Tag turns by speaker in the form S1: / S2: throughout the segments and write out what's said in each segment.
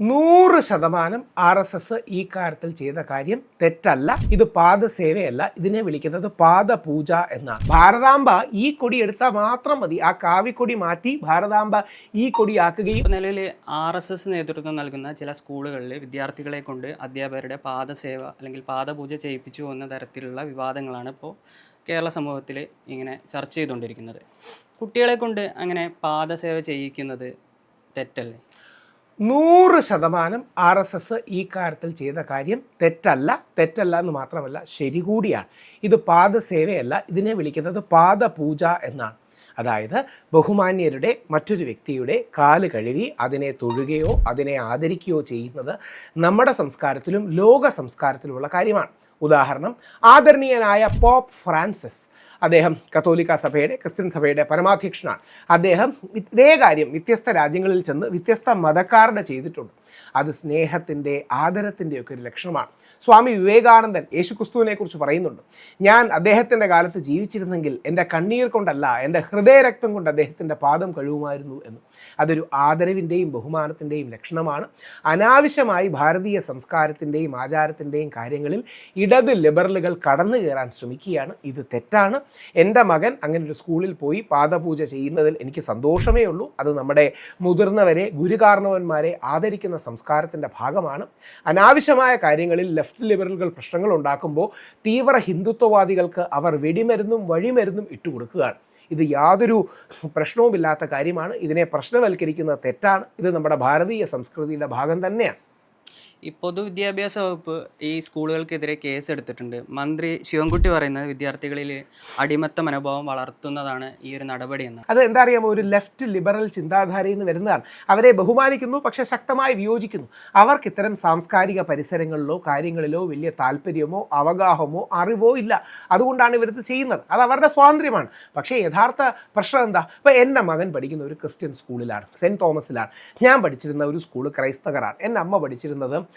S1: നൂറ് ശതമാനം R S S ഈ കാര്യത്തിൽ ചെയ്ത കാര്യം തെറ്റല്ല. ഇത് പാദസേവയല്ല. ഇതിനെ വിളിക്കുന്നത് പാദപൂജ എന്നാണ് ഭാരതാംബ ഈ കൊടി എടുത്താൽ മാത്രം മതി. ആ കാവിക്കൊടി മാറ്റി ഭാരതാംബ ഈ കൊടി ആക്കുകയും
S2: നിലവിൽ ആർ എസ് എസ് നേതൃത്വം നൽകുന്ന ചില സ്കൂളുകളിൽ വിദ്യാർത്ഥികളെ കൊണ്ട് അധ്യാപകരുടെ പാദസേവ അല്ലെങ്കിൽ പാദപൂജ ചെയ്യിപ്പിച്ചു എന്ന തരത്തിലുള്ള വിവാദങ്ങളാണ് ഇപ്പോൾ കേരള സമൂഹത്തിൽ ഇങ്ങനെ ചർച്ച ചെയ്തുകൊണ്ടിരിക്കുന്നത്. കുട്ടികളെ കൊണ്ട് അങ്ങനെ പാദസേവ ചെയ്യിക്കുന്നത് തെറ്റല്ലേ?
S1: നൂറ് ശതമാനം ആർ എസ് എസ് ഈ കാര്യത്തിൽ ചെയ്ത കാര്യം തെറ്റല്ല. തെറ്റല്ല എന്ന് മാത്രമല്ല ശരി കൂടിയാണ്. ഇത് പാദസേവയല്ല ഇതിനെ വിളിക്കുന്നത് പാദപൂജ എന്നാണ്. അതായത് ബഹുമാന്യരുടെ മറ്റൊരു വ്യക്തിയുടെ കാൽ കഴുകി അതിനെ തൊഴുകയോ അതിനെ ആദരിക്കുകയോ ചെയ്യുന്നത് നമ്മുടെ സംസ്കാരത്തിലും ലോക സംസ്കാരത്തിലുമുള്ള കാര്യമാണ്. ഉദാഹരണം ആദരണീയനായ പോപ്പ് ഫ്രാൻസിസ്. അദ്ദേഹം കത്തോലിക്ക സഭയുടെ ക്രിസ്ത്യൻ സഭയുടെ പരമാധ്യക്ഷനാണ്. അദ്ദേഹം ഇതേ കാര്യം വ്യത്യസ്ത രാജ്യങ്ങളിൽ ചെന്ന് വ്യത്യസ്ത മതക്കാരുടെ ചെയ്തിട്ടുണ്ട്. അത് സ്നേഹത്തിന്റെ ആദരത്തിന്റെയൊക്കെ ഒരു ലക്ഷണമാണ്. സ്വാമി വിവേകാനന്ദൻ യേശുക്രിസ്തുവിനെ കുറിച്ച് പറയുന്നുണ്ട്. ഞാൻ അദ്ദേഹത്തിന്റെ കാലത്ത് ജീവിച്ചിരുന്നെങ്കിൽ എന്റെ കണ്ണീർ കൊണ്ടല്ല എന്റെ ഹൃദയരക്തം കൊണ്ട് അദ്ദേഹത്തിന്റെ പാദം കഴുകുമായിരുന്നു എന്ന്. അതൊരു ആദരവിന്റെയും ബഹുമാനത്തിന്റെയും ലക്ഷണമാണ്. അനാവശ്യമായി ഭാരതീയ സംസ്കാരത്തിന്റെയും ആചാരത്തിന്റെയും കാര്യങ്ങളിൽ ഇടത് ലിബറലുകൾ കടന്നു കയറാൻ ശ്രമിക്കുകയാണ്. ഇത് തെറ്റാണ്. എന്റെ മകൻ അങ്ങനെ ഒരു സ്കൂളിൽ പോയി പാദപൂജ ചെയ്യുന്നതിൽ എനിക്ക് സന്തോഷമേ ഉള്ളൂ. അത് നമ്മുടെ മുതിർന്നവരെ ഗുരുകാരണവന്മാരെ ആദരിക്കുന്ന സംസ്കാരത്തിന്റെ ഭാഗമാണ്. അനാവശ്യമായ കാര്യങ്ങളിൽ ലെഫ്റ്റ് ലിബറലുകൾ പ്രശ്നങ്ങൾ ഉണ്ടാക്കുമ്പോൾ തീവ്ര ഹിന്ദുത്വവാദികൾക്ക് അവർ വെടിമരുന്നും വഴിമരുന്നും ഇട്ടുകൊടുക്കുകയാണ് ഇത് യാതൊരു പ്രശ്നവുമില്ലാത്ത കാര്യമാണ്. ഇതിനെ പ്രശ്നവൽക്കരിക്കുന്നത് തെറ്റാണ്. ഇത് നമ്മുടെ ഭാരതീയ സംസ്കൃതിയുടെ ഭാഗം തന്നെയാണ്.
S2: ഈ പൊതുവിദ്യാഭ്യാസ വകുപ്പ് ഈ സ്കൂളുകൾക്കെതിരെ കേസ് എടുത്തിട്ടുണ്ട് മന്ത്രി ശിവൻകുട്ടി പറയുന്നത് വിദ്യാർത്ഥികളിൽ അടിമത്ത മനോഭാവം വളർത്തുന്നതാണ് ഈ ഒരു നടപടി എന്ന്.
S1: അത് എന്താ അറിയാമോ ഒരു ലെഫ്റ്റ് ലിബറൽ ചിന്താധാരയിൽ നിന്ന് വരുന്നതാണ്. അവരെ ബഹുമാനിക്കുന്നു പക്ഷെ ശക്തമായി വിയോജിക്കുന്നു. അവർക്ക് ഇത്തരം സാംസ്കാരിക പരിസരങ്ങളിലോ കാര്യങ്ങളിലോ വലിയ താല്പര്യമോ അവഗാഹമോ അറിവോ ഇല്ല. അതുകൊണ്ടാണ് ഇവരിത് ചെയ്യുന്നത്. അത് അവരുടെ സ്വാതന്ത്ര്യമാണ്. പക്ഷേ യഥാർത്ഥ പ്രശ്നം എന്താ? ഇപ്പോൾ എന്റെ മകൻ പഠിക്കുന്ന ഒരു ക്രിസ്ത്യൻ സ്കൂളിലാണ് സെന്റ് തോമസിലാണ്. ഞാൻ പഠിച്ചിരുന്ന ഒരു സ്കൂൾ ക്രൈസ്തകരാണ്. എന്റെ അമ്മ പഠിച്ചിരുന്നത്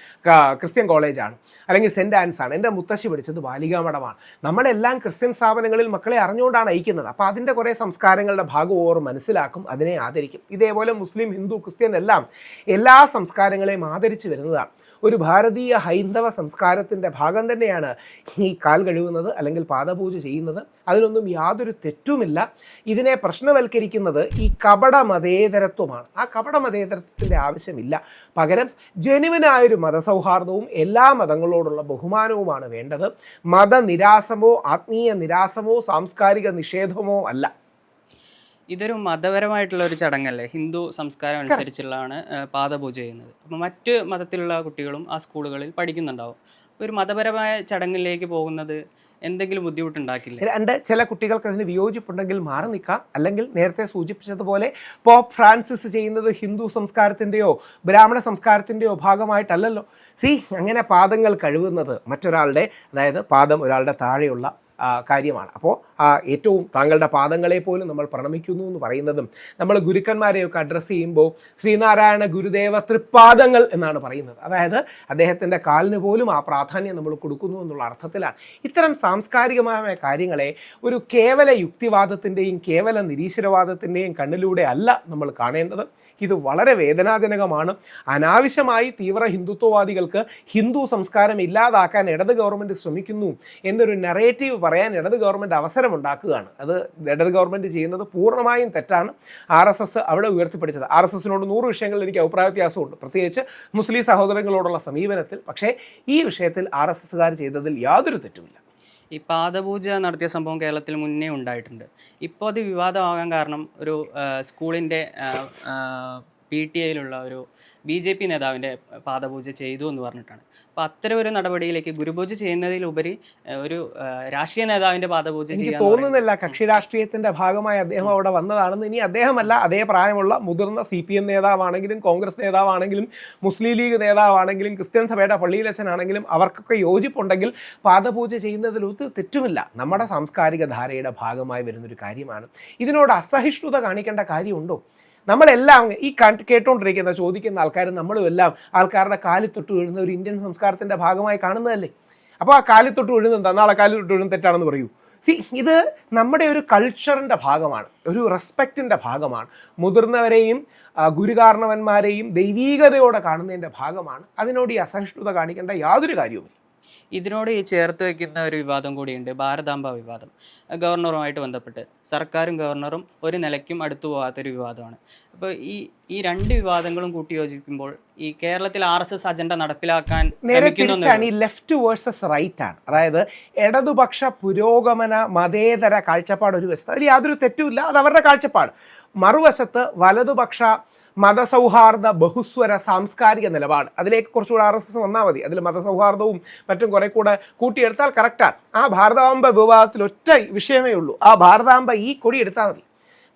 S1: ക്രിസ്ത്യൻ കോളേജാണ് അല്ലെങ്കിൽ സെന്റ് ആൻസ് ആണ് എന്റെ മുത്തശ്ശി പഠിച്ചത് ബാലികാമഠമാണ്. നമ്മളെല്ലാം ക്രിസ്ത്യൻ സ്ഥാപനങ്ങളിൽ മക്കളെ അറിഞ്ഞുകൊണ്ടാണ് അയക്കുന്നത്. അപ്പോൾ അതിന്റെ കുറേ സംസ്കാരങ്ങളുടെ ഭാഗം ഓർ മനസ്സിലാക്കും അതിനെ ആദരിക്കും. ഇതേപോലെ മുസ്ലിം ഹിന്ദു ക്രിസ്ത്യൻ എല്ലാം എല്ലാ സംസ്കാരങ്ങളെയും ആദരിച്ചു വരുന്നതാണ്. ഒരു ഭാരതീയ ഹൈന്ദവ സംസ്കാരത്തിന്റെ ഭാഗം തന്നെയാണ് ഈ കാൽ കഴുകുന്നത് അല്ലെങ്കിൽ പാദപൂജ ചെയ്യുന്നത്. അതിനൊന്നും യാതൊരു തെറ്റുമില്ല. ഇതിനെ പ്രശ്നവൽക്കരിക്കുന്നത് ഈ കപട മതേതരത്വമാണ് ആ കപട മതേതരത്വത്തിന്റെ ആവശ്യമില്ല. പകരം ജനുവിനായൊരു മതസൗഹാർദ്ദവും എല്ലാ മതങ്ങളോടുള്ള ബഹുമാനവുമാണ് വേണ്ടത്. മതനിരാസമോ ആത്മീയ നിരാസമോ സാംസ്കാരിക നിഷേധമോ അല്ല.
S2: ഇതൊരു മതപരമായിട്ടുള്ള ഒരു ചടങ്ങല്ലേ? ഹിന്ദു സംസ്കാരം അനുസരിച്ചുള്ളതാണ് പാദപൂജ ചെയ്യുന്നത്. അപ്പോൾ മറ്റ് മതത്തിലുള്ള കുട്ടികളും ആ സ്കൂളുകളിൽ പഠിക്കുന്നുണ്ടാവും. അപ്പോൾ ഒരു മതപരമായ ചടങ്ങിലേക്ക് പോകുന്നത് എന്തെങ്കിലും ബുദ്ധിമുട്ടുണ്ടാക്കില്ല?
S1: രണ്ട് ചില കുട്ടികൾക്ക് അതിന് വിയോജിപ്പുണ്ടെങ്കിൽ മാറി നിൽക്കാം. അല്ലെങ്കിൽ നേരത്തെ സൂചിപ്പിച്ചതുപോലെ പോപ്പ് ഫ്രാൻസിസ് ചെയ്യുന്നത് ഹിന്ദു സംസ്കാരത്തിന്റെയോ ബ്രാഹ്മണ സംസ്കാരത്തിന്റെയോ ഭാഗമായിട്ടല്ലല്ലോ. സി അങ്ങനെ പാദങ്ങൾ കഴുകുന്നത് മറ്റൊരാളുടെ അതായത് പാദം ഒരാളുടെ താഴെയുള്ള കാര്യമാണ്. അപ്പോൾ ഏറ്റവും താങ്കളുടെ പാദങ്ങളെ പോലും നമ്മൾ പ്രണമിക്കുന്നു എന്ന് പറയുന്നതും നമ്മൾ ഗുരുക്കന്മാരെയൊക്കെ അഡ്രസ്സ് ചെയ്യുമ്പോൾ ശ്രീനാരായണ ഗുരുദേവ തൃപ്പാദങ്ങൾ എന്നാണ് പറയുന്നത്. അതായത് അദ്ദേഹത്തിന്റെ കാലിന് പോലും ആ പ്രാധാന്യം നമ്മൾ കൊടുക്കുന്നു എന്നുള്ള അർത്ഥത്തിലാണ്. ഇത്തരം സാംസ്കാരികമായ കാര്യങ്ങളെ ഒരു കേവല യുക്തിവാദത്തിന്റെയും കേവല നിരീശ്വരവാദത്തിന്റെയും കണ്ണിലൂടെ അല്ല നമ്മൾ കാണേണ്ടത്. ഇത് വളരെ വേദനാജനകമാണ്. അനാവശ്യമായി തീവ്ര ഹിന്ദുത്വവാദികൾക്ക് ഹിന്ദു സംസ്കാരം ഇല്ലാതാക്കാൻ ഇടത് ഗവൺമെന്റ് ശ്രമിക്കുന്നു എന്നൊരു നെറേറ്റീവ് പറയാൻ ഇടത് ഗവൺമെന്റ് അവസരമുണ്ടാക്കുകയാണ് അത് ഇടത് ഗവൺമെന്റ് ചെയ്യുന്നത് പൂർണമായും തെറ്റാണ്. ആർ എസ് എസ് അവിടെ ഉയർത്തിപ്പിടിച്ചത്. ആർ എസ് എസിനോട് നൂറ് വിഷയങ്ങളിൽ എനിക്ക് അഭിപ്രായ വ്യത്യാസമുണ്ട്. പ്രത്യേകിച്ച് മുസ്ലിം സഹോദരങ്ങളോടുള്ള സമീപനത്തിൽ. പക്ഷേ ഈ വിഷയത്തിൽ ആർ എസ് എസ്സുകാർ ചെയ്തതിൽ യാതൊരു തെറ്റുമില്ല.
S2: ഈ പാദപൂജ നടത്തിയ സംഭവം കേരളത്തിൽ മുന്നേ ഉണ്ടായിട്ടുണ്ട്. ഇപ്പോൾ അത് വിവാദമാകാൻ കാരണം ഒരു സ്കൂളിന്റെ പി ടി ഐയിലുള്ള ഒരു ബി ജെ പി നേതാവിന്റെ പാദപൂജ ചെയ്തു എന്ന് പറഞ്ഞിട്ടാണ്. അപ്പോൾ അത്തരം ഒരു നടപടിയിലേക്ക് ഗുരുപൂജ ചെയ്യുന്നതിലുപരി ഒരു രാഷ്ട്രീയ നേതാവിന്റെ പാദപൂജ
S1: എനിക്ക്
S2: ചെയ്യാന്ന്
S1: തോന്നുന്നില്ല കക്ഷി രാഷ്ട്രീയത്തിന്റെ ഭാഗമായി അദ്ദേഹം അവിടെ വന്നതാണെന്ന്. ഇനി അദ്ദേഹമല്ല അതേ പ്രായമുള്ള മുതിർന്ന സി പി എം നേതാവാണെങ്കിലും കോൺഗ്രസ് നേതാവാണെങ്കിലും മുസ്ലിം ലീഗ് നേതാവാണെങ്കിലും ക്രിസ്ത്യൻ സഭയുടെ പള്ളിയിലച്ചനാണെങ്കിലും അവർക്കൊക്കെ യോജിപ്പുണ്ടെങ്കിൽ പാദപൂജ ചെയ്യുന്നതിൽ ഒരു തെറ്റുമില്ല. നമ്മുടെ സാംസ്കാരിക ധാരയുടെ ഭാഗമായി വരുന്നൊരു കാര്യമാണ്. ഇതിനോട് അസഹിഷ്ണുത കാണിക്കേണ്ട കാര്യമുണ്ടോ? നമ്മളെല്ലാം ഈ കണ്ട് കേട്ടുകൊണ്ടിരിക്കുന്ന ചോദിക്കുന്ന ആൾക്കാരും നമ്മളും എല്ലാം ആൾക്കാരുടെ കാലിൽ തൊട്ട് വീഴുന്ന ഒരു ഇന്ത്യൻ സംസ്കാരത്തിന്റെ ഭാഗമായി കാണുന്നതല്ലേ? അപ്പോൾ ആ കാലിൽ തൊട്ട് വീഴുന്നത് നാളെ കാലിൽ തൊട്ട് വീഴുന്ന തെറ്റാണെന്ന് പറയൂ. സി ഇത് നമ്മുടെ ഒരു കൾച്ചറിന്റെ ഭാഗമാണ്. ഒരു റെസ്പെക്റ്റിന്റെ ഭാഗമാണ്. മുതിർന്നവരെയും ഗുരുകാരണവന്മാരെയും ദൈവീകതയോടെ കാണുന്നതിന്റെ ഭാഗമാണ്. അതിനോട് ഈ അസഹിഷ്ണുത കാണിക്കേണ്ട യാതൊരു കാര്യവുമില്ല.
S2: ഇതിനോട് ഈ ചേർത്ത് വയ്ക്കുന്ന ഒരു വിവാദം കൂടിയുണ്ട് ഭാരതാംബ വിവാദം. ഗവർണറുമായിട്ട് ബന്ധപ്പെട്ട് സർക്കാരും ഗവർണറും ഒരു നിലയ്ക്കും അടുത്തു പോകാത്തൊരു വിവാദമാണ്. അപ്പോൾ ഈ ഈ രണ്ട് വിവാദങ്ങളും കൂട്ടി യോജിക്കുമ്പോൾ ഈ കേരളത്തിൽ ആർ എസ് എസ് അജണ്ട നടപ്പിലാക്കാൻ
S1: തിരിച്ചാണ് ഈ ലെഫ്റ്റ് വേഴ്സസ് റൈറ്റ് ആണ് അതായത് ഇടതുപക്ഷ പുരോഗമന മതേതര കാഴ്ചപ്പാട് ഒരു വശത്ത്. അതിൽ യാതൊരു തെറ്റുമില്ല അത് അവരുടെ കാഴ്ചപ്പാട്. മറുവശത്ത് വലതുപക്ഷ മതസൗഹാർദ്ദ ബഹുസ്വര സാംസ്കാരിക നിലപാട്. അതിലേക്ക് കുറച്ചുകൂടെ ആർ എസ് എസ് വന്നാൽ മതി. അതിൽ മതസൗഹാർദ്ദവും മറ്റും കുറെ കൂടെ കൂട്ടിയെടുത്താൽ കറക്റ്റാണ് ആ. ഭാരതാംബ വിവാദത്തിൽ ഒറ്റ വിഷയമേ ഉള്ളൂ. ആ ഭാരതാംബ ഈ കൊടി എടുത്താൽ മതി.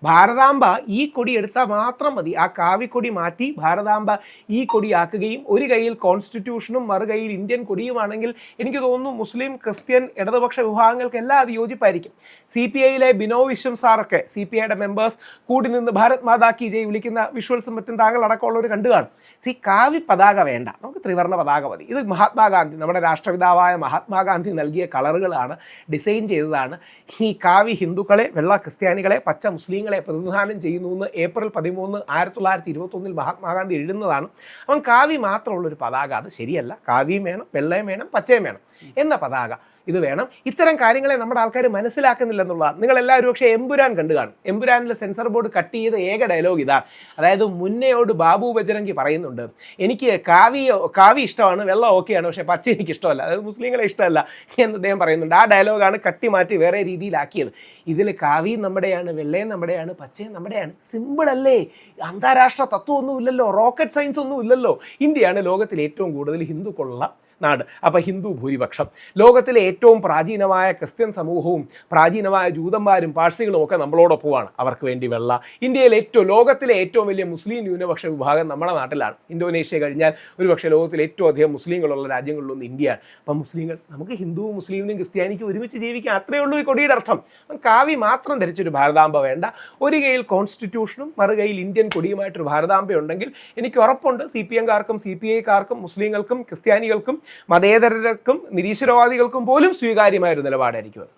S1: ഭാരതാംബ ഈ കൊടി എടുത്താൽ മാത്രം മതി. ആ കാവിക്കൊടി മാറ്റി ഭാരതാംബ ഈ കൊടിയാക്കുകയും ഒരു കയ്യിൽ കോൺസ്റ്റിറ്റ്യൂഷനും മറു കയ്യിൽ ഇന്ത്യൻ കൊടിയുമാണെങ്കിൽ എനിക്ക് തോന്നുന്നു മുസ്ലിം ക്രിസ്ത്യൻ ഇടതുപക്ഷ വിഭാഗങ്ങൾക്കെല്ലാം അത് യോജിപ്പായിരിക്കും. സി പി ഐയിലെ ബിനോ വിശ്വം സാറൊക്കെ സി പി ഐയുടെ മെമ്പേഴ്സ് കൂടി നിന്ന് ഭാരത് മാതാ കി ജയ് വിളിക്കുന്ന വിഷ്വൽസും മറ്റും താങ്കൾ അടക്കമുള്ളവർ കണ്ടു കാണും. സി കാവി പതാക വേണ്ട. നമുക്ക് ത്രിവർണ പതാക മതി. ഇത് മഹാത്മാഗാന്ധി നമ്മുടെ രാഷ്ട്രപിതാവായ മഹാത്മാഗാന്ധി നൽകിയ കളറുകളാണ് ഡിസൈൻ ചെയ്തതാണ്. ഈ കാവി ഹിന്ദുക്കളെ വെള്ള ക്രിസ്ത്യാനികളെ പച്ച മുസ്ലിങ്ങളെ പ്രതിനിധാനം ചെയ്യുന്നു എന്ന് ഏപ്രിൽ പതിമൂന്ന് ആയിരത്തി തൊള്ളായിരത്തി ഇരുപത്തൊന്നിൽ മഹാത്മാഗാന്ധി എഴുതുന്നതാണ്. അവൻ കാവി മാത്രമുള്ള ഒരു പതാക. അത് ശരിയല്ല. കാവിയും വേണം വെള്ളയും വേണം പച്ചയും വേണം എന്ന പതാക. ഇത് വേണം. ഇത്തരം കാര്യങ്ങളെ നമ്മുടെ ആൾക്കാർ മനസ്സിലാക്കുന്നില്ലെന്നുള്ളതാണ് നിങ്ങൾ എല്ലാവരും പക്ഷേ എമ്പുരാൻ കണ്ടു കാണും. എമ്പുരാനിലെ സെൻസർ ബോർഡ് കട്ട് ചെയ്ത ഏക ഡയലോഗ് ഇതാ. അതായത് മുന്നയോട് ബാബു ബജരംഗി പറയുന്നുണ്ട്. എനിക്ക് കാവി കാവി ഇഷ്ടമാണ് വെള്ളം ഓക്കെയാണ് പക്ഷേ പച്ച എനിക്ക് ഇഷ്ടമല്ല. അതായത് മുസ്ലിങ്ങളെ ഇഷ്ടമല്ല എന്ന് അദ്ദേഹം പറയുന്നുണ്ട്. ആ ഡയലോഗാണ് കട്ടി മാറ്റി വേറെ രീതിയിലാക്കിയത്. ഇതിൽ കാവി നമ്മുടെയാണ് വെള്ളയും നമ്മുടെയാണ് പച്ചയും നമ്മുടെയാണ്. സിമ്പിൾ അല്ലേ? അന്താരാഷ്ട്ര തത്വമൊന്നും ഇല്ലല്ലോ റോക്കറ്റ് സയൻസ് ഒന്നും ഇല്ലല്ലോ ഇന്ത്യയാണ് ലോകത്തിൽ ഏറ്റവും കൂടുതൽ ഹിന്ദുക്കളുള്ള നാട്. അപ്പോൾ ഹിന്ദു ഭൂരിപക്ഷം. ലോകത്തിലെ ഏറ്റവും പ്രാചീനമായ ക്രിസ്ത്യൻ സമൂഹവും പ്രാചീനമായ ജൂതന്മാരും പാഴ്സികളും ഒക്കെ നമ്മളോടൊപ്പമാണ് അവർക്ക് വേണ്ടി വെള്ള. ഇന്ത്യയിൽ ഏറ്റവും ലോകത്തിലെ ഏറ്റവും വലിയ മുസ്ലിം ന്യൂനപക്ഷ വിഭാഗം നമ്മുടെ നാട്ടിലാണ്. ഇന്തോനേഷ്യ കഴിഞ്ഞാൽ ഒരുപക്ഷെ ലോകത്തിലെ ഏറ്റവും അധികം മുസ്ലിങ്ങളുള്ള രാജ്യങ്ങളിലൊന്ന് ഇന്ത്യയാണ്. അപ്പം മുസ്ലിങ്ങൾ നമുക്ക് ഹിന്ദുവും മുസ്ലിമിനും ക്രിസ്ത്യാനിക്കും ഒരുമിച്ച് ജീവിക്കാൻ അത്രയേ ഉള്ളൂ ഈ കൊടിയുടെ അർത്ഥം. കാവി മാത്രം ധരിച്ചൊരു ഭാരതാംബ വേണ്ട. ഒരു കയ്യിൽ കോൺസ്റ്റിറ്റ്യൂഷനും മറുകയിൽ ഇന്ത്യൻ കൊടിയുമായിട്ടൊരു ഭാരതാംബ ഉണ്ടെങ്കിൽ എനിക്ക് ഉറപ്പുണ്ട്. സി പി എംകാർക്കും സി പി ഐക്കാർക്കും മുസ്ലിങ്ങൾക്കും ക്രിസ്ത്യാനികൾക്കും മതേതരർക്കും നിരീശ്വരവാദികൾക്കും പോലും സ്വീകാര്യമായ ഒരു നിലപാടായിരിക്കും അത്.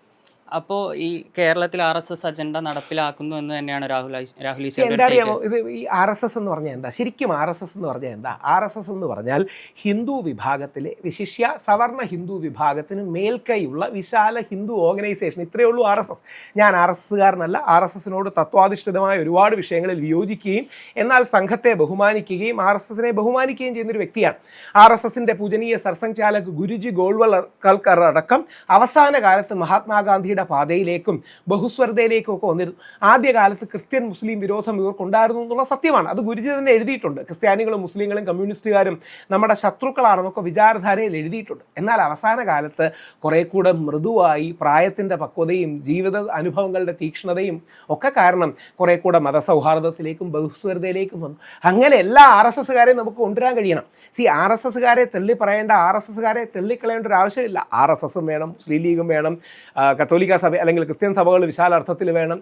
S2: അപ്പോൾ ഈ കേരളത്തിൽ ആർ എസ് എസ് അജണ്ട നടപ്പിലാക്കുന്നു എന്ന് തന്നെയാണ് രാഹുൽ രാഹുൽ
S1: എന്താ അറിയാമോ? ഇത് ഈ ആർ എസ് എസ് എന്ന് പറഞ്ഞാൽ എന്താ? ശരിക്കും ആർ എസ് എസ് എന്ന് പറഞ്ഞാൽ എന്താ? ആർ എസ് എസ് എന്ന് പറഞ്ഞാൽ ഹിന്ദു വിഭാഗത്തിലെ വിശിഷ്യ സവർണ ഹിന്ദു വിഭാഗത്തിന് മേൽക്കൈയുള്ള വിശാല ഹിന്ദു ഓർഗനൈസേഷൻ. ഇത്രയേ ഉള്ളൂ ആർ എസ് എസ്. ഞാൻ ആർ എസ് എസ്സുകാരനല്ല. ആർ എസ് എസിനോട് തത്വാധിഷ്ഠിതമായ ഒരുപാട് വിഷയങ്ങളിൽ വിയോജിക്കുകയും എന്നാൽ സംഘത്തെ ബഹുമാനിക്കുകയും ആർ എസ് എസിനെ ബഹുമാനിക്കുകയും ചെയ്യുന്നൊരു വ്യക്തിയാണ്. ആർ എസ് എസിന്റെ പൂജനീയ സർസംഘ് ചാലക് ഗുരുജി ഗോൾവൽക്കർ അടക്കം അവസാന കാലത്ത് മഹാത്മാഗാന്ധിയുടെ പാതയിലേക്കും ബഹുസ്വരതയിലേക്കും ഒക്കെ വന്നിരുന്നു. ആദ്യകാലത്ത് ക്രിസ്ത്യൻ മുസ്ലിം വിരോധം ഇവർക്കുണ്ടായിരുന്നു എന്നുള്ള സത്യമാണ്. അത് ഗുരുജി തന്നെ എഴുതിയിട്ടുണ്ട്. ക്രിസ്ത്യാനികളും മുസ്ലിങ്ങളും കമ്മ്യൂണിസ്റ്റുകാരും നമ്മുടെ ശത്രുക്കളാണെന്നൊക്കെ വിചാരധാരയിൽ എഴുതിയിട്ടുണ്ട്. എന്നാൽ അവസാന കാലത്ത് കുറേ കൂടെ മൃദുവായി പ്രായത്തിന്റെ പക്വതയും ജീവിത അനുഭവങ്ങളുടെ തീക്ഷ്ണതയും ഒക്കെ കാരണം കുറേ കൂടെ മതസൗഹാർദ്ദത്തിലേക്കും ബഹുസ്വരതയിലേക്കും വന്നു. അങ്ങനെ എല്ലാ ആർ എസ് എസ്സുകാരെയും നമുക്ക് കൊണ്ടുവരാൻ കഴിയണം. സി ആർ എസ് എസ്സുകാരെ തെള്ളി പറയേണ്ട ആർ എസ് എസ്സുകാരെ തെള്ളിക്കളയേണ്ട ഒരു ആവശ്യമില്ല. ആർ എസ് എസും വേണം മുസ്ലിം ലീഗും വേണം ആ, കത്തോലിക്ക സഭ അല്ലെങ്കിൽ ക്രിസ്ത്യൻ സഭകൾ വിശാല അർത്ഥത്തിൽ വേണം.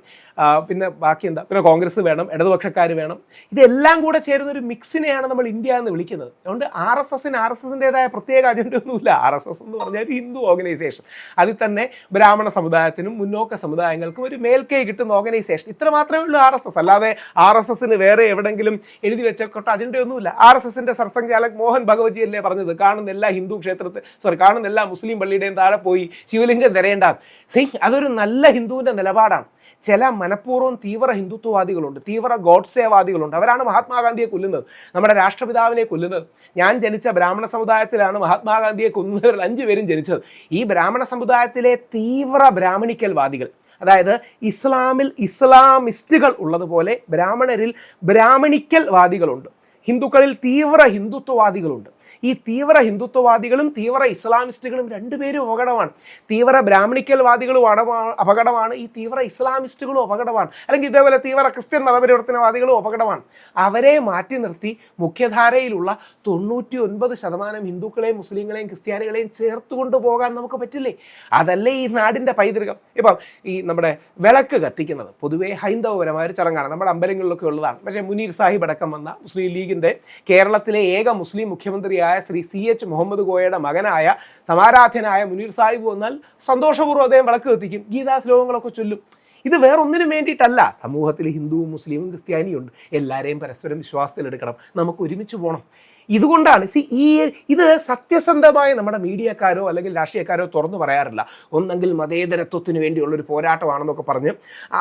S1: പിന്നെ ബാക്കി എന്താ? പിന്നെ കോൺഗ്രസ് വേണം ഇടതുപക്ഷക്കാർ വേണം. ഇതെല്ലാം കൂടെ ചേരുന്ന ഒരു മിക്സിനെയാണ് നമ്മൾ ഇന്ത്യ എന്ന് വിളിക്കുന്നത്. അതുകൊണ്ട് ആർ എസ് എസിന് ആർ എസ് എസിന്റെതായ പ്രത്യേക അജണ്ടയൊന്നുമില്ല ആർ എസ് എസ് എന്ന് പറഞ്ഞാൽ ഒരു ഹിന്ദു ഓർഗനൈസേഷൻ അതിൽ തന്നെ ബ്രാഹ്മണ സമുദായത്തിനും മുന്നോക്ക സമുദായങ്ങൾക്കും ഒരു മേൽക്കൈ കിട്ടുന്ന ഓർഗനൈസേഷൻ ഇത്ര മാത്രമേ ഉള്ളൂ ആർ എസ് എസ്. അല്ലാതെ ആർ എസ് എസിന് വേറെ എവിടെങ്കിലും എഴുതി വെച്ചൊക്കെ അജണ്ടയൊന്നുമില്ല ആർ എസ് എസിന്റെ സർസംഘാലക് മോഹൻ ഭഗവത്ജി അല്ലേ പറഞ്ഞത്? കാണുന്ന എല്ലാ ഹിന്ദു ക്ഷേത്രത്തിൽ സോറി കാണുന്ന എല്ലാ മുസ്ലിം പള്ളിയുടെയും താഴെ പോയി ശിവലിംഗം തിരയേണ്ട അതൊരു നല്ല ഹിന്ദുവിന്റെ നിലപാടാണ്. ചില മനഃപൂർവം തീവ്ര ഹിന്ദുത്വവാദികളുണ്ട്. തീവ്ര ഗോഡ്സേവാദികളുണ്ട്. അവരാണ് മഹാത്മാഗാന്ധിയെ കൊല്ലുന്നത്. നമ്മുടെ രാഷ്ട്രപിതാവിനെ കൊല്ലുന്നത്. ഞാൻ ജനിച്ച ബ്രാഹ്മണ സമുദായത്തിലാണ് മഹാത്മാഗാന്ധിയെ കൊന്നവരിൽ അഞ്ചു പേരും ജനിച്ചത്. ഈ ബ്രാഹ്മണ സമുദായത്തിലെ തീവ്ര ബ്രാഹ്മണിക്കൽവാദികൾ അതായത് ഇസ്ലാമിൽ ഇസ്ലാമിസ്റ്റുകൾ ഉള്ളതുപോലെ ബ്രാഹ്മണരിൽ ബ്രാഹ്മണിക്കൽ വാദികളുണ്ട് ഹിന്ദുക്കളിൽ തീവ്ര ഹിന്ദുത്വവാദികളുണ്ട്. ഈ തീവ്ര ഹിന്ദുത്വവാദികളും തീവ്ര ഇസ്ലാമിസ്റ്റുകളും രണ്ടുപേരും അപകടമാണ്. തീവ്ര ബ്രാഹ്മണിക്കൽവാദികളും അപകടമാണ്. ഈ തീവ്ര ഇസ്ലാമിസ്റ്റുകളും അപകടമാണ്. അല്ലെങ്കിൽ ഇതേപോലെ തീവ്ര ക്രിസ്ത്യൻ മതപരിവർത്തനവാദികളും അപകടമാണ്. അവരെ മാറ്റി നിർത്തി മുഖ്യധാരയിലുള്ള തൊണ്ണൂറ്റി ഒൻപത് ശതമാനം ഹിന്ദുക്കളെയും മുസ്ലിങ്ങളെയും ക്രിസ്ത്യാനികളെയും ചേർത്ത് കൊണ്ടുപോകാൻ നമുക്ക് പറ്റില്ലേ? അതല്ലേ ഈ നാടിന്റെ പൈതൃകം? ഇപ്പം ഈ നമ്മുടെ വിളക്ക് കത്തിക്കുന്നത് പൊതുവേ ഹൈന്ദവപരമായ ഒരു ചടങ്ങാണ്. നമ്മുടെ അമ്പലങ്ങളിലൊക്കെ ഉള്ളതാണ്. പക്ഷേ മുനീർ സാഹിബ് അടക്കം വന്ന മുസ്ലിം ലീഗിന്റെ കേരളത്തിലെ ഏക മുസ്ലിം മുഖ്യമന്ത്രിയായ ശ്രീ സി എച്ച് മുഹമ്മദ് ഗോയയുടെ മകനായ സമാരാധ്യനായ മുനീർ സാഹിബ് വന്നാൽ സന്തോഷപൂർവം അദ്ദേഹം വിളക്ക് കത്തിക്കും. ഗീതാ ശ്ലോകങ്ങളൊക്കെ ചൊല്ലും. ഇത് വേറൊന്നിനും വേണ്ടിയിട്ടല്ല. സമൂഹത്തിൽ ഹിന്ദുവും മുസ്ലിമും ക്രിസ്ത്യാനിയും ഉണ്ട്. എല്ലാവരെയും പരസ്പരം വിശ്വാസത്തിലെടുക്കണം. നമുക്ക് ഒരുമിച്ച് പോകണം ഇതുകൊണ്ടാണ്. സി ഈ ഇത് സത്യസന്ധമായ നമ്മുടെ മീഡിയക്കാരോ അല്ലെങ്കിൽ രാഷ്ട്രീയക്കാരോ തുറന്നു പറയാറില്ല. ഒന്നെങ്കിൽ മതേതരത്വത്തിന് വേണ്ടിയുള്ള ഒരു പോരാട്ടമാണെന്നൊക്കെ പറഞ്ഞ്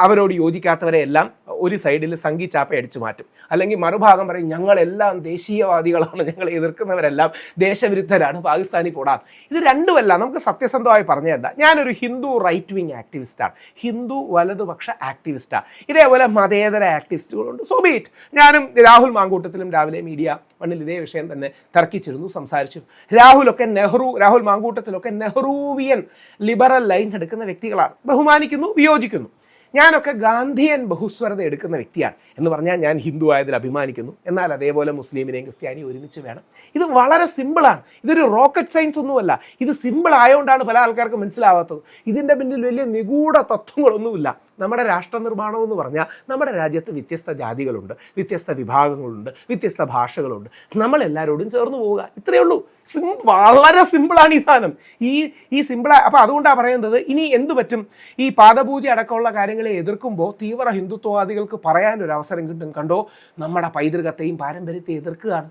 S1: അവരോട് യോജിക്കാത്തവരെ എല്ലാം ഒരു സൈഡിൽ സംഘി ചാപ്പ അടിച്ചു മാറ്റും. അല്ലെങ്കിൽ മറുഭാഗം പറയും ഞങ്ങളെല്ലാം ദേശീയവാദികളാണ്. ഞങ്ങളെ എതിർക്കുന്നവരെല്ലാം ദേശവിരുദ്ധരാണ്. പാകിസ്ഥാനിൽ പോടാം. ഇത് രണ്ടുമല്ല നമുക്ക് സത്യസന്ധമായി പറഞ്ഞു തരാം ഞാനൊരു ഹിന്ദു റൈറ്റ് വിങ് ആക്ടിവിസ്റ്റാണ്. ഹിന്ദു വലതുപക്ഷ ആക്ടിവിസ്റ്റാണ് ഇതേപോലെ മതേതര ആക്ടിവിസ്റ്റുകളുണ്ട്. സോ ബീറ്റ് ഞാനും രാഹുൽ മാങ്കൂട്ടത്തിലും രാവിലെ മീഡിയ വണ്ണിൽ ഇതേ വിഷയം തന്നെ തർക്കിച്ചിരുന്നു സംസാരിച്ചു രാഹുലൊക്കെ നെഹ്റു രാഹുൽ മാങ്കൂട്ടത്തിലൊക്കെ നെഹ്റൂവിയൻ ലിബറൽ ലൈൻ എടുക്കുന്ന വ്യക്തികളാണ്. ബഹുമാനിക്കുന്നു വിയോജിക്കുന്നു. ഞാനൊക്കെ ഗാന്ധിയൻ ബഹുസ്വരത എടുക്കുന്ന വ്യക്തിയാണ് എന്ന് പറഞ്ഞാൽ ഞാൻ ഹിന്ദു ആയതിൽ അഭിമാനിക്കുന്നു. എന്നാൽ അതേപോലെ മുസ്ലിമിനെയും ക്രിസ്ത്യാനിയും ഒരുമിച്ച് വേണം. ഇത് വളരെ സിമ്പിളാണ്. ഇതൊരു റോക്കറ്റ് സയൻസ് ഒന്നുമല്ല. ഇത് സിമ്പിൾ ആയതുകൊണ്ടാണ് പല ആൾക്കാർക്കും മനസ്സിലാവാത്തത്. ഇതിന്റെ പിന്നിൽ വലിയ നിഗൂഢ തത്വങ്ങളൊന്നുമില്ല. നമ്മുടെ രാഷ്ട്ര നിർമ്മാണം എന്ന് പറഞ്ഞാൽ നമ്മുടെ രാജ്യത്ത് വ്യത്യസ്ത ജാതികളുണ്ട് വ്യത്യസ്ത വിഭാഗങ്ങളുണ്ട് വ്യത്യസ്ത ഭാഷകളുണ്ട്. നമ്മളെല്ലാവരോടും ചേർന്ന് പോവുക. ഇത്രയേ ഉള്ളൂ. സിം വളരെ സിമ്പിളാണ് ഈ സാധനം. ഈ ഈ സിമ്പിൾ അപ്പോൾ അതുകൊണ്ടാണ് പറയുന്നത് ഇനി എന്ത് പറ്റും? ഈ പാദപൂജ അടക്കമുള്ള കാര്യങ്ങളെ എതിർക്കുമ്പോൾ തീവ്ര ഹിന്ദുത്വവാദികൾക്ക് പറയാനൊരു അവസരം കിട്ടും. കണ്ടോ? നമ്മുടെ പൈതൃകത്തെയും പാരമ്പര്യത്തെയും എതിർക്കുകയാണ്.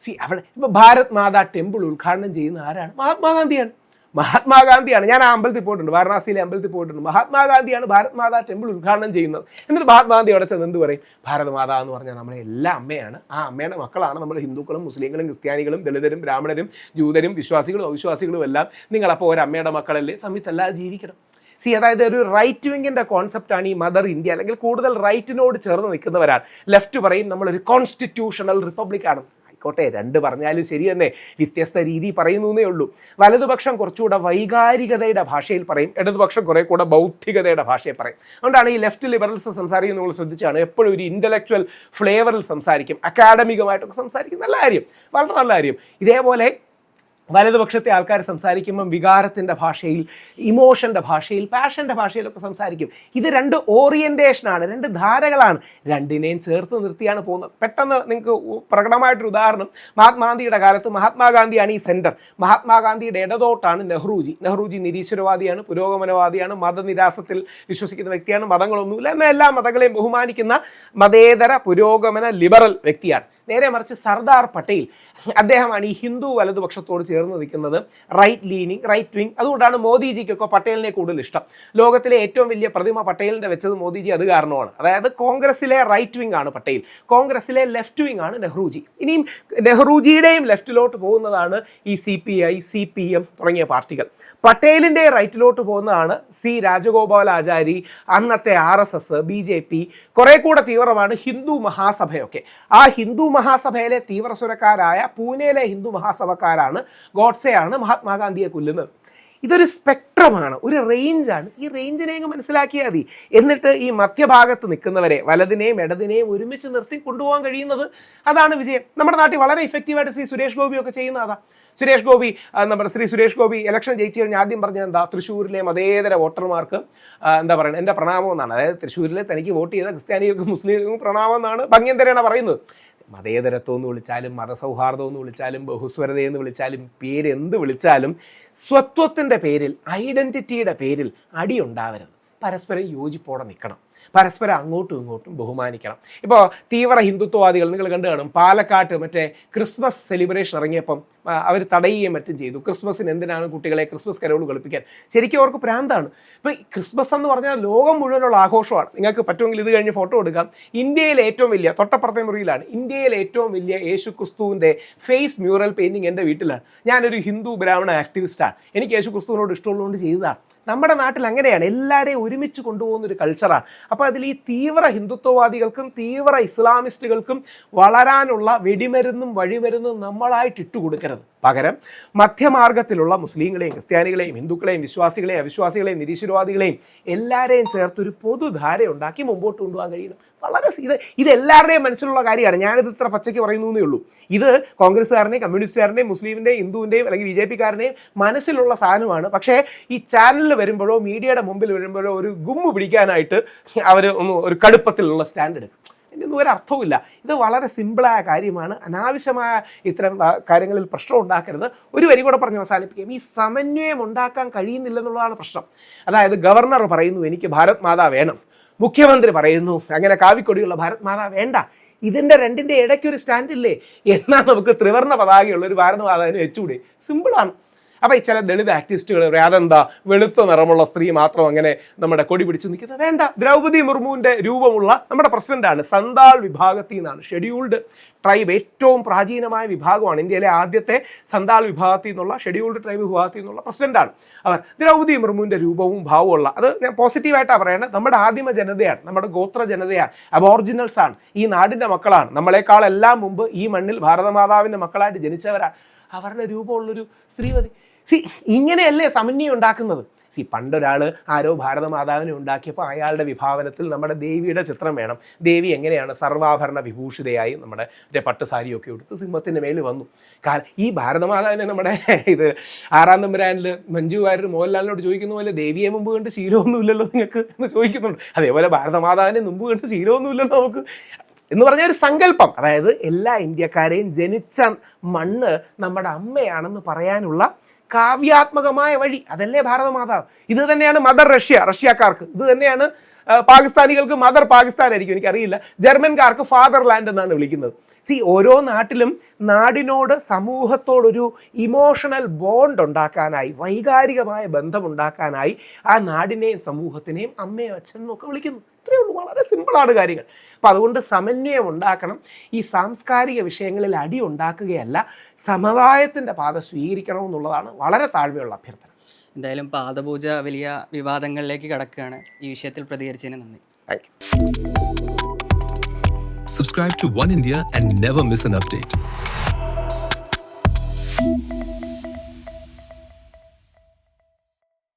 S1: സി അവിടെ ഇപ്പോൾ ഭാരത് മാതാ ടെമ്പിൾ ഉദ്ഘാടനം ചെയ്യുന്ന ആരാണ്? മഹാത്മാഗാന്ധിയാണ്. മഹാത്മാഗാന്ധിയാണ്. ഞാൻ ആ അമ്പലത്തിൽ പോയിട്ടുണ്ട് വാരണാസിയിലെ അമ്പലത്തിൽ പോയിട്ടുണ്ട്. മഹാത്മാഗാന്ധിയാണ് ഭാരത് മാതാ ടെമ്പിൾ ഉദ്ഘാടനം ചെയ്യുന്നത്. എന്നിട്ട് മഹാത്മാഗാന്ധി അവിടെ ചെന്ന് എന്ത് പറയും? ഭാരത് മാതാ എന്ന് പറഞ്ഞാൽ നമ്മളെ എല്ലാ അമ്മയാണ്. ആ അമ്മയുടെ മക്കളാണ് നമ്മൾ ഹിന്ദുക്കളും മുസ്ലിങ്ങളും ക്രിസ്ത്യാനികളും ദളിതരും ബ്രാഹ്മണരും ജൂതരും വിശ്വാസികളും അവിശ്വാസികളും എല്ലാം. നിങ്ങളപ്പോൾ ഒരു അമ്മയുടെ മക്കളല്ലേ? തമ്മിൽ ജീവിക്കണം. സി അതായത് ഒരു റൈറ്റ് വിങ്ങിന്റെ കോൺസെപ്റ്റാണ് ഈ മദർ ഇന്ത്യ അല്ലെങ്കിൽ കൂടുതൽ റൈറ്റിനോട് ചേർന്ന് നിൽക്കുന്നവരാണ്. ലെഫ്റ്റ് പറയും നമ്മളൊരു കോൺസ്റ്റിറ്റ്യൂഷണൽ റിപ്പബ്ലിക് ആണ്. ആയിക്കോട്ടെ രണ്ട് പറഞ്ഞാലും ശരി തന്നെ വ്യത്യസ്ത രീതി പറയുന്നേ ഉള്ളൂ. വലതുപക്ഷം കുറച്ചുകൂടെ വൈകാരികതയുടെ ഭാഷയിൽ പറയും ഇടതുപക്ഷം കുറെ കൂടെ ബൗദ്ധികതയുടെ ഭാഷയിൽ പറയും. അതുകൊണ്ടാണ് ഈ ലെഫ്റ്റ് ലിബറൽസ് സംസാരിക്കുന്നത് നമ്മൾ ശ്രദ്ധിച്ചാണ്. എപ്പോഴും ഒരു ഇന്റലക്ച്വൽ ഫ്ലേവറിൽ സംസാരിക്കും അക്കാഡമികമായിട്ടൊക്കെ സംസാരിക്കും. നല്ല കാര്യം വളരെ നല്ല കാര്യം. ഇതേപോലെ വലതുപക്ഷത്തെ ആൾക്കാർ സംസാരിക്കുമ്പം വികാരത്തിന്റെ ഭാഷയിൽ ഇമോഷന്റെ ഭാഷയിൽ പാഷന്റെ ഭാഷയിലൊക്കെ സംസാരിക്കും. ഇത് രണ്ട് ഓറിയന്റേഷനാണ് രണ്ട് ധാരകളാണ്. രണ്ടിനെയും ചേർത്ത് നിർത്തിയാണ് പോകുന്നത്. പെട്ടെന്ന് നിങ്ങൾക്ക് പ്രകടമായിട്ടൊരു ഉദാഹരണം. മഹാത്മാഗാന്ധിയുടെ കാലത്ത് മഹാത്മാഗാന്ധിയാണ് ഈ സെന്റർ മഹാത്മാഗാന്ധിയുടെ ഇടതോട്ടാണ് നെഹ്റുജി. നെഹ്റുജി നിരീശ്വരവാദിയാണ് പുരോഗമനവാദിയാണ് മതനിരാസത്തിൽ വിശ്വസിക്കുന്ന വ്യക്തിയാണ് മതങ്ങളൊന്നുമില്ല എന്നാൽ എല്ലാ മതങ്ങളെയും ബഹുമാനിക്കുന്ന മതേതര പുരോഗമന ലിബറൽ വ്യക്തിയാണ്. നേരെ മറിച്ച് സർദാർ പട്ടേൽ. അദ്ദേഹമാണ് ഈ ഹിന്ദു വലതുപക്ഷത്തോട് ചേർന്ന് നിൽക്കുന്നത്. റൈറ്റ് ലീനിങ് റൈറ്റ് വിങ് അതുകൊണ്ടാണ് മോദിജിക്കൊക്കെ പട്ടേലിനെ കൂടുതൽ ഇഷ്ടം. ലോകത്തിലെ ഏറ്റവും വലിയ പ്രതിമ പട്ടേലിന്റെ വെച്ചത് മോദിജി അത് കാരണമാണ്. അതായത് കോൺഗ്രസിലെ റൈറ്റ് വിങ് ആണ് പട്ടേൽ. കോൺഗ്രസിലെ ലെഫ്റ്റ് വിങ് ആണ് നെഹ്റുജി. ഇനിയും നെഹ്റുജിയുടെയും ലെഫ്റ്റിലോട്ട് പോകുന്നതാണ് ഈ C P I C P M തുടങ്ങിയ പാർട്ടികൾ. പട്ടേലിന്റെ റൈറ്റിലോട്ട് പോകുന്നതാണ് സി രാജഗോപാലാചാരി അന്നത്തെ R S S B J P കുറെ കൂടെ തീവ്രമാണ് ഹിന്ദു മഹാസഭയൊക്കെ. ആ ഹിന്ദു മഹാസഭയിലെ തീവ്രസ്വരക്കാരായ പൂനെയിലെ ഹിന്ദു മഹാസഭക്കാരാണ് ഗോഡ്സെയാണ് മഹാത്മാഗാന്ധിയെ കൊല്ലുന്നത്. ഇതൊരു സ്പെക്ട്രമാണ് ഒരു റേഞ്ചാണ്. ഈ റേഞ്ചിനെ അങ്ങ് മനസ്സിലാക്കിയാൽ മതി. എന്നിട്ട് ഈ മധ്യഭാഗത്ത് നിൽക്കുന്നവരെ വലതിനെയും ഇടതിനെയും ഒരുമിച്ച് നിർത്തി കൊണ്ടുപോകാൻ കഴിയുന്നത് അതാണ് വിജയം. നമ്മുടെ നാട്ടിൽ വളരെ ഇഫക്റ്റീവായിട്ട് ശ്രീ സുരേഷ് ഗോപിയൊക്കെ ചെയ്യുന്ന അതാ. സുരേഷ് ഗോപി നമ്മുടെ ശ്രീ സുരേഷ് ഗോപി ഇലക്ഷൻ ജയിച്ചു കഴിഞ്ഞാൽ ആദ്യം പറഞ്ഞത് എന്താ തൃശ്ശൂരിലെ മതേതര വോട്ടർമാർക്ക് എന്താ പറയുക എന്റെ പ്രണാമം എന്നാണ്. അതായത് തൃശ്ശൂരിലെ തനിക്ക് വോട്ട് ചെയ്ത ക്രിസ്ത്യാനികൾക്കും മുസ്ലിംകൾക്കും പ്രണാമം എന്നാണ് ഭംഗ്യന്തരേണ പറയുന്നത്. മതേതരത്വം എന്ന് വിളിച്ചാലും മതസൗഹാർദ്ദം എന്ന് വിളിച്ചാലും ബഹുസ്വരതയെന്ന് വിളിച്ചാലും പേര് എന്ത് വിളിച്ചാലും സ്വത്വത്തിന്റെ പേരിൽ ഐഡന്റിറ്റിയുടെ പേരിൽ അടിയുണ്ടാവരുത്. പരസ്പരം യോജിപ്പോടെ നിൽക്കണം. പരസ്പരം അങ്ങോട്ടും ഇങ്ങോട്ടും ബഹുമാനിക്കണം. ഇപ്പോൾ തീവ്ര ഹിന്ദുത്വവാദികൾ നിങ്ങൾ കണ്ടു കാണും. പാലക്കാട്ട് മറ്റേ ക്രിസ്മസ് സെലിബ്രേഷൻ ഇറങ്ങിയപ്പം അവർ തടയുകയും മറ്റും ചെയ്തു. ക്രിസ്മസിന് എന്തിനാണ് കുട്ടികളെ ക്രിസ്മസ് കരോട് കളിപ്പിക്കാൻ? ശരിക്കും അവർക്ക് പ്രാന്താണ്. ഇപ്പോൾ ക്രിസ്മസ് എന്ന് പറഞ്ഞാൽ ലോകം മുഴുവനുള്ള ആഘോഷമാണ്. നിങ്ങൾക്ക് പറ്റുമെങ്കിൽ ഇത് കഴിഞ്ഞ് ഫോട്ടോ എടുക്കാം. ഇന്ത്യയിലെ ഏറ്റവും വലിയ തൊട്ടപ്പുറത്തെ മുറിയിലാണ്. ഇന്ത്യയിലെ ഏറ്റവും വലിയ യേശു ക്രിസ്തുവിന്റെ ഫേസ് മ്യൂറൽ പെയിന്റിങ് എന്റെ വീട്ടിലാണ്. ഞാനൊരു ഹിന്ദു ബ്രാഹ്മണ ആക്ടിവിസ്റ്റാണ് എനിക്ക് യേശു ക്രിസ്തുവിനോട് ഇഷ്ടമുള്ളതുകൊണ്ട് ചെയ്തതാണ്. നമ്മുടെ നാട്ടിൽ അങ്ങനെയാണ്. എല്ലാവരെയും ഒരുമിച്ച് കൊണ്ടുപോകുന്ന ഒരു കൾച്ചറാണ് അപ്പോൾ അതിൽ ഈ തീവ്ര ഹിന്ദുത്വവാദികൾക്കും തീവ്ര ഇസ്ലാമിസ്റ്റുകൾക്കും വളരാനുള്ള വെടിമരുന്നും വഴിമരുന്നും നമ്മളായിട്ട് ഇട്ടുകൊടുക്കരുത് പകരം മധ്യമാർഗത്തിലുള്ള മുസ്ലിങ്ങളെയും ക്രിസ്ത്യാനികളെയും ഹിന്ദുക്കളെയും വിശ്വാസികളെയും അവിശ്വാസികളെയും നിരീശ്വരവാദികളെയും എല്ലാവരെയും ചേർത്തൊരു പൊതുധാര ഉണ്ടാക്കി മുമ്പോട്ട് കൊണ്ടുപോകാൻ കഴിയണം. വളരെ ഇത് ഇത് എല്ലാവരുടെയും മനസ്സിലുള്ള കാര്യമാണ്. ഞാനിത് ഇത്ര പച്ചയ്ക്ക് പറയുന്നു എന്നേ ഉള്ളൂ. ഇത് കോൺഗ്രസ്സുകാരനെയും കമ്മ്യൂണിസ്റ്റുകാരനെയും മുസ്ലിമിന്റെയും ഹിന്ദുവിന്റെയും അല്ലെങ്കിൽ ബി ജെ പിക്കാരനെയും മനസ്സിലുള്ള സാധനമാണ്. പക്ഷേ ഈ ചാനലിൽ വരുമ്പോഴോ മീഡിയയുടെ മുമ്പിൽ വരുമ്പോഴോ ഒരു ഗുമ്പ് പിടിക്കാനായിട്ട് അവർ ഒരു കടുപ്പത്തിലുള്ള സ്റ്റാൻഡ് എടുക്കും. ഇതിനൊന്നും ഒരു അർത്ഥവുമില്ല ഇത് വളരെ സിമ്പിളായ കാര്യമാണ്. അനാവശ്യമായ ഇത്തരം കാര്യങ്ങളിൽ പ്രശ്നം ഉണ്ടാക്കരുത്. ഒരു വരി കൂടെ പറഞ്ഞ് അവസാനിപ്പിക്കാം. ഈ സമന്വയം ഉണ്ടാക്കാൻ കഴിയുന്നില്ലെന്നുള്ളതാണ് പ്രശ്നം. അതായത് ഗവർണർ പറയുന്നു എനിക്ക് ഭാരത് മാതാ വേണം. മുഖ്യമന്ത്രി പറയുന്നു അങ്ങനെ കാവിക്കൊടിയുള്ള ഭാരത് മാതാ വേണ്ട ഇതിന്റെ രണ്ടിന്റെ ഇടയ്ക്കൊരു സ്റ്റാൻഡില്ലേ എന്നാൽ നമുക്ക് ത്രിവർണ പതാകയുള്ള ഒരു ഭാരത് മാതാവിനെ വെച്ചുകൂടി സിമ്പിളാണ് അപ്പോൾ ഈ ചില ദളിത് ആക്ടിവിസ്റ്റുകൾ അതെന്താ? വെളുത്ത നിറമുള്ള സ്ത്രീ മാത്രം അങ്ങനെ നമ്മുടെ കൊടി പിടിച്ച് നിൽക്കുന്നത്. വേണ്ട. ദ്രൗപദി മുർമുവിന്റെ രൂപമുള്ള നമ്മുടെ പ്രസിഡന്റാണ് സന്താൾ വിഭാഗത്തിൽ നിന്നാണ് ഷെഡ്യൂൾഡ് ട്രൈബ് ഏറ്റവും പ്രാചീനമായ വിഭാഗമാണ്. ഇന്ത്യയിലെ ആദ്യത്തെ സന്താൾ വിഭാഗത്തിൽ നിന്നുള്ള ഷെഡ്യൂൾഡ് ട്രൈബ് വിഭാഗത്തിൽ നിന്നുള്ള പ്രസിഡന്റാണ് അവർ. ദ്രൗപദി മുർമുവിന്റെ രൂപവും ഭാവവും ഉള്ള അത് ഞാൻ പോസിറ്റീവായിട്ടാണ് പറയുന്നത് നമ്മുടെ ആദിമ ജനതയാണ് നമ്മുടെ ഗോത്ര ജനതയാണ് അബോറിജിനൽസ് ആണ് ഈ നാടിന്റെ മക്കളാണ്. നമ്മളെക്കാളെല്ലാം മുമ്പ് ഈ മണ്ണിൽ ഭാരതമാതാവിന്റെ മക്കളായിട്ട് ജനിച്ചവരാണ്. അവരുടെ രൂപമുള്ളൊരു സ്ത്രീവതി സി ഇങ്ങനെയല്ലേ സമന്വയം ഉണ്ടാക്കുന്നത്? സി പണ്ടൊരാൾ ആരോ ഭാരതമാതാവിനെ ഉണ്ടാക്കിയപ്പോൾ അയാളുടെ വിഭാവനത്തിൽ നമ്മുടെ ദേവിയുടെ ചിത്രം വേണം. ദേവി എങ്ങനെയാണ് സർവാഭരണ വിഭൂഷിതയായി നമ്മുടെ മറ്റേ പട്ടുസാരിയൊക്കെ എടുത്ത് സിംഹത്തിന്റെ മേൽ വന്നു. കാരണം ഈ ഭാരതമാതാവിനെ നമ്മുടെ ഇത് ആറാം നമ്പരാനിൽ മഞ്ജു വാര്യർ മോഹൻലാലിനോട് ചോദിക്കുന്ന പോലെ ദേവിയെ മുമ്പ് കണ്ട് ശീലമൊന്നുമില്ലല്ലോ നിങ്ങൾക്ക് എന്ന് ചോദിക്കുന്നുണ്ട്. അതേപോലെ ഭാരതമാതാവിനെ മുമ്പ് കണ്ട് ശീലമൊന്നുമില്ലല്ലോ നമുക്ക്. എന്ന് പറഞ്ഞ ഒരു സങ്കല്പം. അതായത് എല്ലാ ഇന്ത്യക്കാരെയും ജനിച്ച മണ്ണ് നമ്മുടെ അമ്മയാണെന്ന് പറയാനുള്ള കാവ്യാത്മകമായ വഴി. അതല്ലേ ഭാരതമാതാവ്? ഇത് തന്നെയാണ് മദർ റഷ്യ റഷ്യക്കാർക്ക്. ഇത് തന്നെയാണ് പാകിസ്ഥാനികൾക്ക് മദർ പാകിസ്ഥാൻ ആയിരിക്കും എനിക്കറിയില്ല. ജർമ്മൻകാർക്ക് ഫാദർലാൻഡ് എന്നാണ് വിളിക്കുന്നത്. സി ഓരോ നാട്ടിലും നാടിനോട് സമൂഹത്തോടൊരു ഇമോഷണൽ ബോണ്ട് ഉണ്ടാക്കാനായി വൈകാരികമായ ബന്ധമുണ്ടാക്കാനായി ആ നാടിനെയും സമൂഹത്തിനെയും അമ്മയും അച്ഛനും ഒക്കെ വിളിക്കുന്നു. ഇത്രയേ ഉള്ളൂ. വളരെ സിമ്പിളാണ് കാര്യങ്ങൾ. അപ്പം അതുകൊണ്ട് സമന്വയം ഉണ്ടാക്കണം. ഈ സാംസ്കാരിക വിഷയങ്ങളിൽ അടി ഉണ്ടാക്കുകയല്ല സമവായത്തിന്റെ പാത സ്വീകരിക്കണമെന്നുള്ളതാണ് വളരെ താഴ്മയുള്ള അഭ്യർത്ഥന.
S2: എന്തായാലും പാദപൂജ വലിയ വിവാദങ്ങളിലേക്ക് കടക്കുകയാണ്. ഈ വിഷയത്തിൽ പ്രതികരിച്ചതിന് നന്ദി.
S1: Thank you
S3: Subscribe to One India and never miss an update.